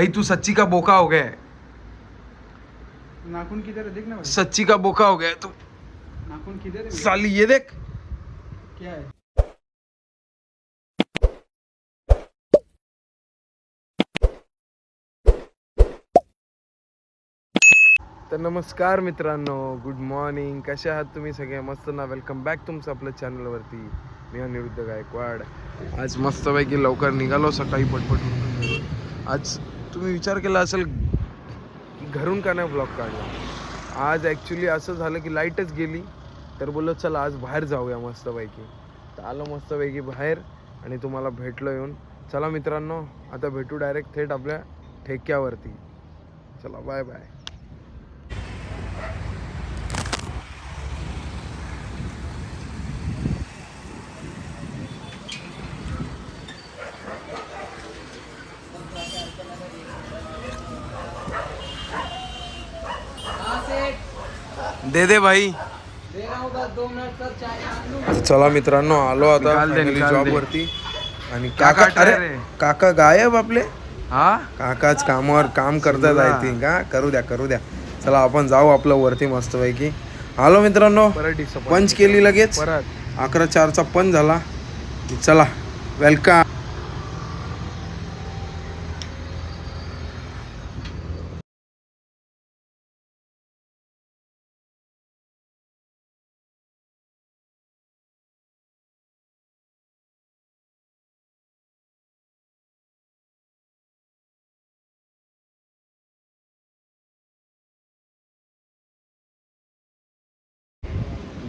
भाई तू सच्ची का बोका हो गया है? नाखून किधर है? देखना भाई। सच्ची का बोका हो गया तू नाखून किधर है? साली ये देख। क्या है? तर नमस्कार मित्रांनो गुड मॉर्निंग कसे आहात तुम्ही सगळे? मस्त ना? वेलकम बॅक तुमचं आपल्या चॅनलवरती मी अनिरुद्ध गायकवाड. आज मस्तपैकी लवकर निघालो सकाळी पटपट. आज तुम्ही विचार केला असेल की घरून का नाही ब्लॉग काढला? आज ॲक्च्युली असं झालं की लाईटच गेली. तर बोललो चला आज बाहेर जाऊया मस्तपैकी. तर आलो मस्तपैकी बाहेर आणि तुम्हाला भेटलो येऊन. चला मित्रांनो आता भेटू डायरेक्ट थेट आपल्या ठेक्यावरती. चला बाय बाय दे दे भाई. चला मित्रांनो आलो आता जॉब. वरती. आणि काका अरे? काका गायब आपले? हा? काकाच कामावर काम करतात. आय थिंक हा करू द्या करू द्या. चला आपण जाऊ आपलं वरती मस्तपैकी. आलो मित्रांनो पंच केली लगेच. परत. अकरा चारचा पंच झाला. चला वेलकम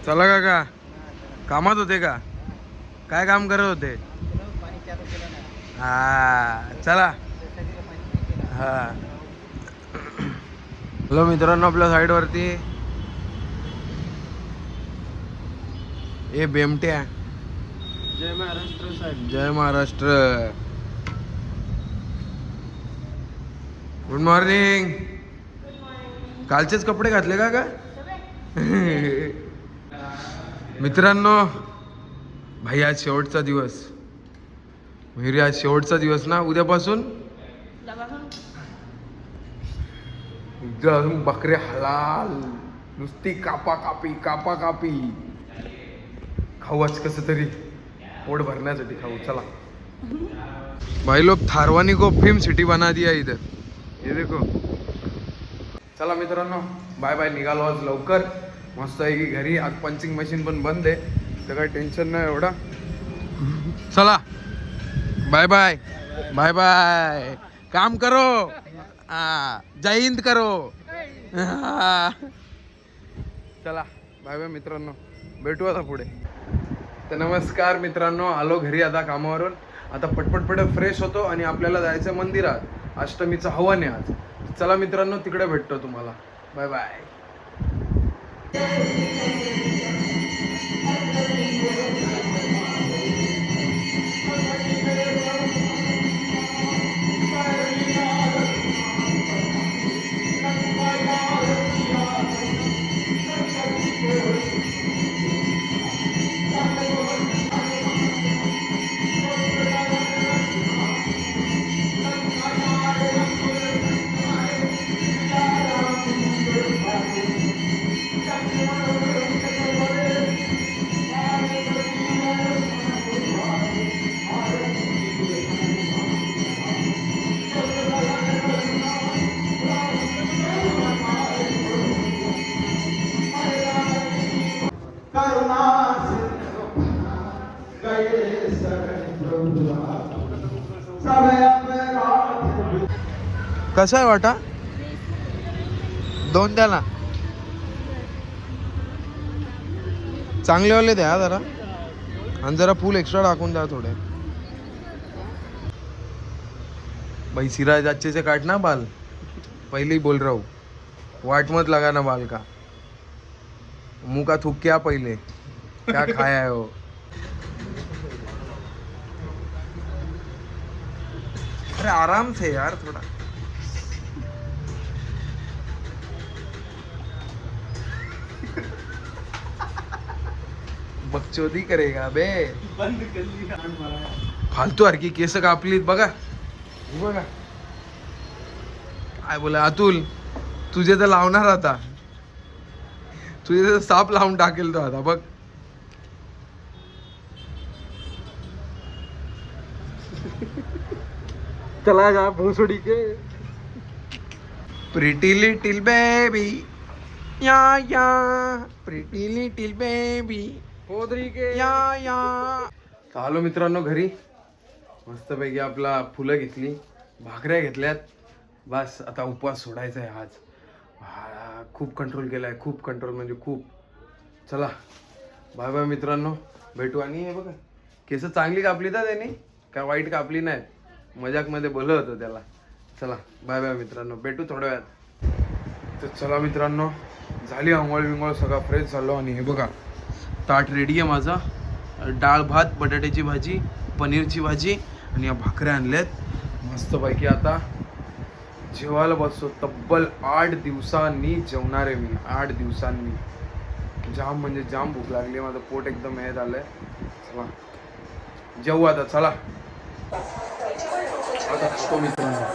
चला काका. कामात होते का? काय काम करत होते? हा चला. हा. हॅलो मित्रांनो आपल्या साईडवरती. ए बेमट्या. जय महाराष्ट्र साहेब. जय महाराष्ट्र. गुड मॉर्निंग कालचेच कपडे घातले का का मित्रांनो भाई आज शेवटचा दिवस. मयुरी आज शेवटचा दिवस ना उद्यापासून? उद्या अजून बकरे हलाल. नुसती कापा कापी कापा कापी खाऊ आज कसं तरी. पोट भरण्यासाठी खाऊ चला. भाई लोग थारवानी को फिल्म सिटी बना दिया इधर. ये देखो. चला मित्रांनो बाय बाय निघालो आज लवकर. मस्त आहे की घरी. आज पंचिंग मशीन पण बंद आहे. तर काही टेन्शन नाही एवढा. चला. बाय बाय बाय बाय काम करो. जय हिंद करो. चला. बाय बाय मित्रांनो. भेटू आता पुढे. तर नमस्कार मित्रांनो. आलो घरी आता कामावरून. आता पटपट फ्रेश होतो आणि आपल्याला जायचं मंदिरात. अष्टमीचं हवन आहे आज. चला मित्रांनो तिकडे भेटतो तुम्हाला. Bye bye Thank you. कसा आहे वाटा? दोन द्या ना. चांगलेवाले द्या जरा. आणि जरा फुल एक्स्ट्रा टाकून द्या थोडे. भाई सिराज अच्छे से काटना बाल. पहिले ही बोल रहा. हूँ वाट मत लगा ना बाल का. मुंह का थूक क्या पहले. क्या खाया है वो? अरे आराम से यार थोड़ा। बकचोदी करेगा बे। बंद कर ली कान मला फालतू हरकी केस कापलीत बघा। बघा। काय बोला अतुल तुझे तर लावणार आता. तुझे तर साप लावून टाकेल तो आता बघ. चला जा भोसडी के. प्रिटी लिटिल बेबी या या प्रिटी लिटिल बेबी पोदरी के. या या आलो मित्रांनो घरी. मस्तपैकी आपला फुलं घेतली भाकऱ्या घेतल्यात. बस आता उपवास सोडायचा आहे आज. हा, खूप कंट्रोल केला आहे खूप कंट्रोल म्हणजे खूप. चला बाय बाय मित्रांनो. भेटू आणि हे बघा. केस चांगली कापली का त्यांनी काय वाईट कापली नाहीत. मजाकमध्ये बोललं होतं त्याला. चला बाय बाय मित्रांनो. भेटू थोड्या वेळात. तर चला मित्रांनो झाली आंघोळ विंगोळ सगळा फ्रेश झालो आणि हे बघा ताट रेडी आहे माझा. डाळ भात बटाट्याची भाजी पनीरची भाजी आणि या भाकऱ्या आणल्यात. मस्तपैकी आता जेवायला बसतो. तब्बल आठ दिवसांनी जेवणार आहे मी. आठ दिवसांनी. जाम म्हणजे जाम भूक लागली. माझं पोट एकदम हे झालं आहे चला. जेवू आता. चला. आता खातो मित्रांनो.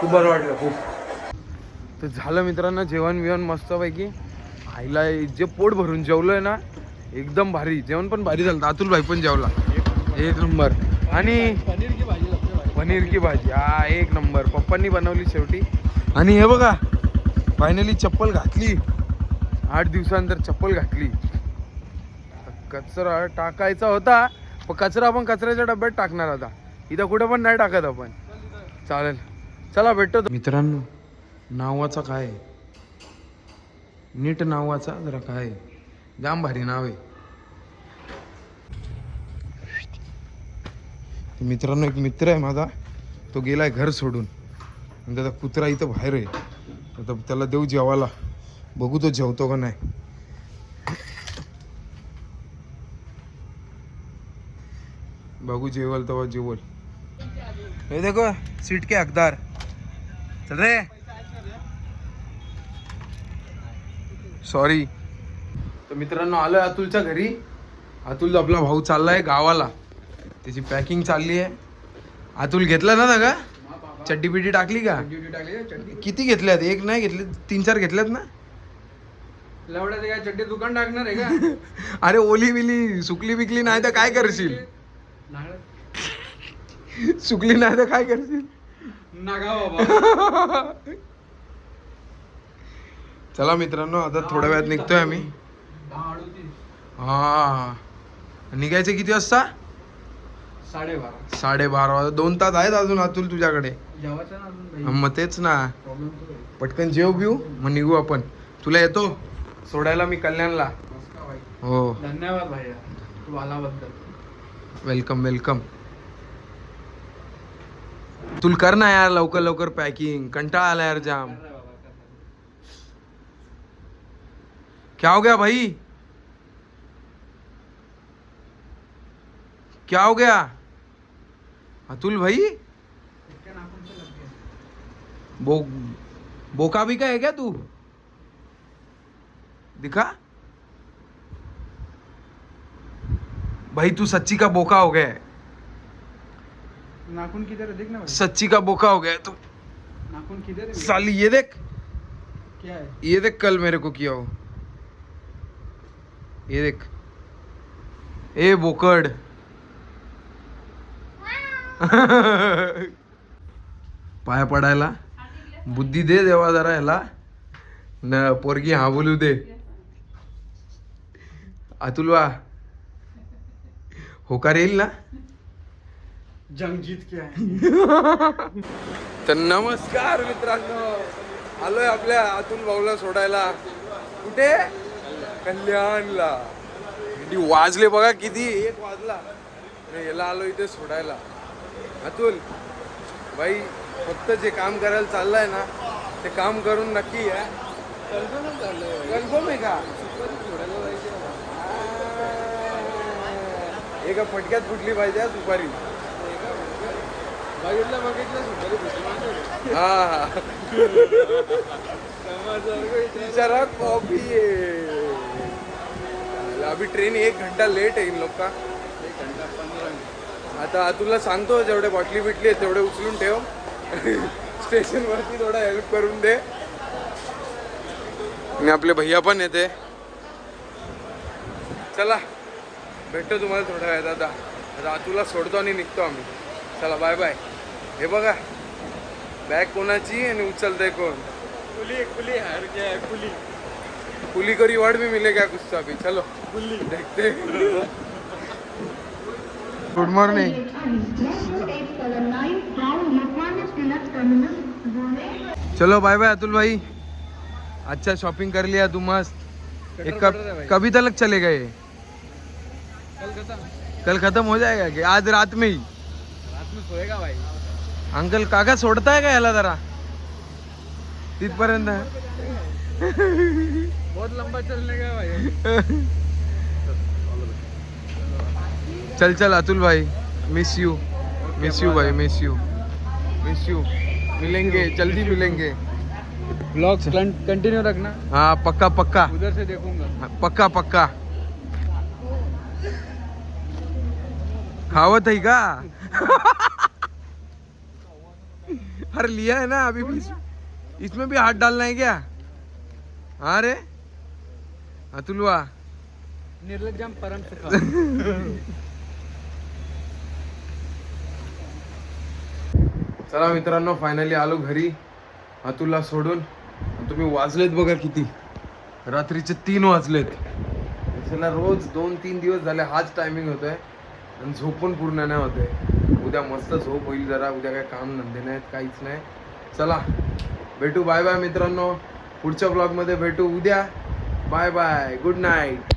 खूप बरं वाटलं खूप. तर झालं मित्रांनो जेवण बिवण मस्तपैकी. आईला जे पोट भरून जेवलोय ना एकदम भारी. जेवण पण भारी झालं. अतुल भाई पण जेवला. एक नंबर. आणि पनीर की भाजी लगते भाई पनीर की भाजी. हा एक नंबर. पप्पांनी बनवली शेवटी. आणि हे बघा फायनली चप्पल घातली. आठ दिवसानंतर चप्पल घातली. कचरा टाकायचा होता पण कचरा आपण कचऱ्याच्या डब्यात टाकणार आता. इथं कुठं पण नाही टाकत आपण. चालेल. चला भेटतो. मित्रांनो नावाचा काय? नीट नावाचा जरा काय? आहे? जाम भारी नाव आहे. मित्रांनो एक मित्र आहे माझा. तो गेलाय घर सोडून. आणि त्याचा कुत्रा इथं बाहेर आहे. आता त्याला देऊ जेवायला. बघू तो जेवतो का नाही. बघू जेवल तेव्हा जेवल. हे देखो सीट के हकदार. चल रे. सॉरी तर मित्रांनो आलोय अतुलच्या घरी. अतुल आपला भाऊ चाललाय गावाला. त्याची पॅकिंग चालली आहे. अतुल घेतला ना का? चड्डी बिड्डी टाकली का किती घेतल्यात? एक नाही घेतले तीन चार घेतल्यात ना? लवड्याचे काय चड्डी दुकान टाकणार आहे का? अरे ओली बिली सुकली बिकली नाही तर काय करशील? सुकली नाही तर काय करशील? चला मित्रांनो आता थोड्या वेळात निघतोय आम्ही. हा. निघायचे किती वाजता? साडेबारा. साडेबारा वाजता. दोन तास आहेत अजून अतुल तुझ्याकडे. जेवायचं ना अजून मग तेच ना. आहे. पटकन जेव बिऊ मग निघू आपण. तुला येतो. सोडायला मी कल्याणला. भाई हो. धन्यवाद तू आल्याबद्दल. Welcome welcome. तुल कर ना यार लवकर लवकर पॅकिंग कंटाळा आला यार जाम. कर रे बाबा, कर रे. क्या हो गया भाई? क्या हो गया? अतुल भाई. बो बोका भी का है क्या तू? दिखा। भाई तू सच्ची का बोका हो गया नाखून किधर है? देख ना भाई। सच्ची का बोका हो गया तू। नाखून किधर है? साली ये देख। क्या है? ये देख कल मेरे को किया हो। ये देख। ए बोकड। पाय पडायला. बुद्धी दे देवा जरा ह्याला न पोरगी हा बोलू दे. अतुल वा होकार येईल ना? जंग जीत के आए तर नमस्कार मित्रांनो. आलोय आपल्या अतुल भाऊला सोडायला. कुठे? कल्याणला. किती वाजले बघा किती? एक वाजला. याला आलो इथे सोडायला. अतुल भाई फक्त जे काम करायला चाललंय ना ते काम करून नक्की या. कन्फर्म आहे का? एका फटक्यात फुटली पाहिजे हा सुपारी. बघितलं सुपारी. हा. कॉफी अभी ट्रेन एक घंटा लेट आहे इन लोक का? आता तुला सांगतो जेवढे बॉटली बिटली आहे तेवढे उचलून ठेव. स्टेशन वरती थोडा हेल्प करून दे. आणि आपले भैया पण येते. चला भेटतो तुम्हाला थोड्या वेळात आता. आता आतूला सोडतो आणि निघतो आम्ही. चला बाय बाय हे बघा बॅग कोणाची आणि उचलतंय कोण? कुली कुली हर क्या कुली कुली को रिवॉर्ड भी मिलेगा कुछ तो अभी. चलो. देखते. गुड मॉर्निंग चलो बाय बाय अतुल भाई। अच्छा शॉपिंग कर लिया तू मस्त। एक कब कभी तक चलेगा ये? कल खत्म। हो जाएगा कि आज रात में ही। रात में सोएगा भाई। अंकल काका सोडताय का याला जरा? तिथपर्यंत बहुत लंबा चलने का भाई। चल चल अतुल भाई. मिस यू मिस यू भाई मिस यू मिस यू मिलेंगे जल्दी मिलेंगे. ब्लॉग कंटिन्यू रखना. हाँ पक्का पक्का. उधर से देखूँगा. हाँ, पक्का पक्का. खावत है का अरे लिया है ना अभी भी इसमें भी हाथ डालना है क्या? हाँ रे. अतुलवा निर्लज्जम परम सुखा. चला मित्रांनो फायनली आलो घरी. अतुलला सोडून. तुम्ही वाजलेत बघा किती. रात्रीचे तीन वाजलेत. चला रोज दोन तीन दिवस झाले हाच टायमिंग होतोय. आणि झोपून पूर्ण नाही होते उद्या मस्त झोप होईल जरा. उद्या काय काम धंदे नाहीत काहीच नाही. चला भेटू. बाय बाय मित्रांनो. पुढच्या ब्लॉगमध्ये भेटू. उद्या. Bye bye good night